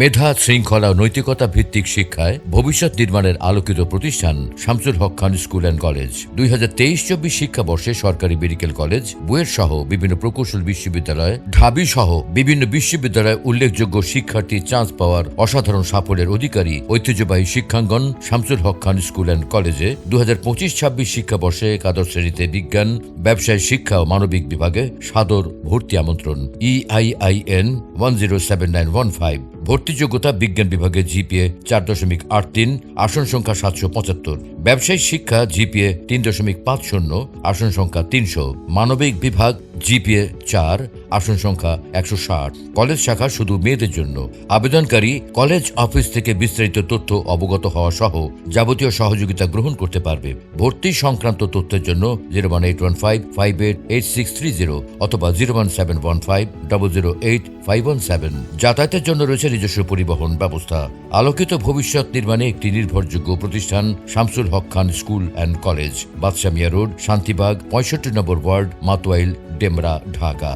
মেধা, শৃঙ্খলা নৈতিকতা ভিত্তিক শিক্ষায় ভবিষ্যৎ নির্মাণের আলোকিত প্রতিষ্ঠান Shamsul Haque Khan school and college. দুই হাজার তেইশ চব্বিশ শিক্ষাবর্ষে সরকারি মেডিকেল কলেজ বুয়েট সহ বিভিন্ন প্রকৌশল বিশ্ববিদ্যালয় ঢাবি সহ বিভিন্ন বিশ্ববিদ্যালয়ে উল্লেখযোগ্য শিক্ষার্থী চান্স পাওয়ার অসাধারণ সাফল্যের অধিকারী ঐতিহ্যবাহী শিক্ষাঙ্গন শামসুল হক খান স্কুল অ্যান্ড কলেজে দু হাজার পঁচিশ ছাব্বিশ শিক্ষাবর্ষে একাদশ শ্রেণীতে বিজ্ঞান, ব্যবসায় শিক্ষা ও মানবিক বিভাগে সাদর ভর্তি আমন্ত্রণ। EIIN one zero seven nine one five ভর্তি যোগ্যতা বিজ্ঞান বিভাগে জিপিএ চার দশমিক আট তিন, আসন সংখ্যা সাতশো পঁচাত্তর। ব্যবসায়িক শিক্ষা জিপিএ তিন দশমিক পাঁচ শূন্য, আসন সংখ্যা তিনশো। মানবিক বিভাগ জিপিএ চার আসন সংখ্যা একশো ষাট। কলেজ শাখা শুধু মেয়েদের জন্য। আবেদনকারী কলেজ অফিস থেকে বিস্তারিত তথ্য অবগত হওয়া সহ যাবতীয় সহযোগিতা গ্রহণ করতে পারবে। ভর্তি সংক্রান্ত তথ্যের জন্য zero one eight one five five eight eight six three zero অথবা zero one seven one five double zero eight five one seven. যাতায়াতের জন্য রয়েছে নিজস্ব পরিবহন ব্যবস্থা। আলোকিত ভবিষ্যৎ নির্মাণে একটি নির্ভরযোগ্য প্রতিষ্ঠান, Shamsul Haque Khan school and college Badshamia road, Shantibag, পঁয়ষট্টি নম্বর ওয়ার্ড, মাতোয়াইল, ডেমরা, ঢাকা।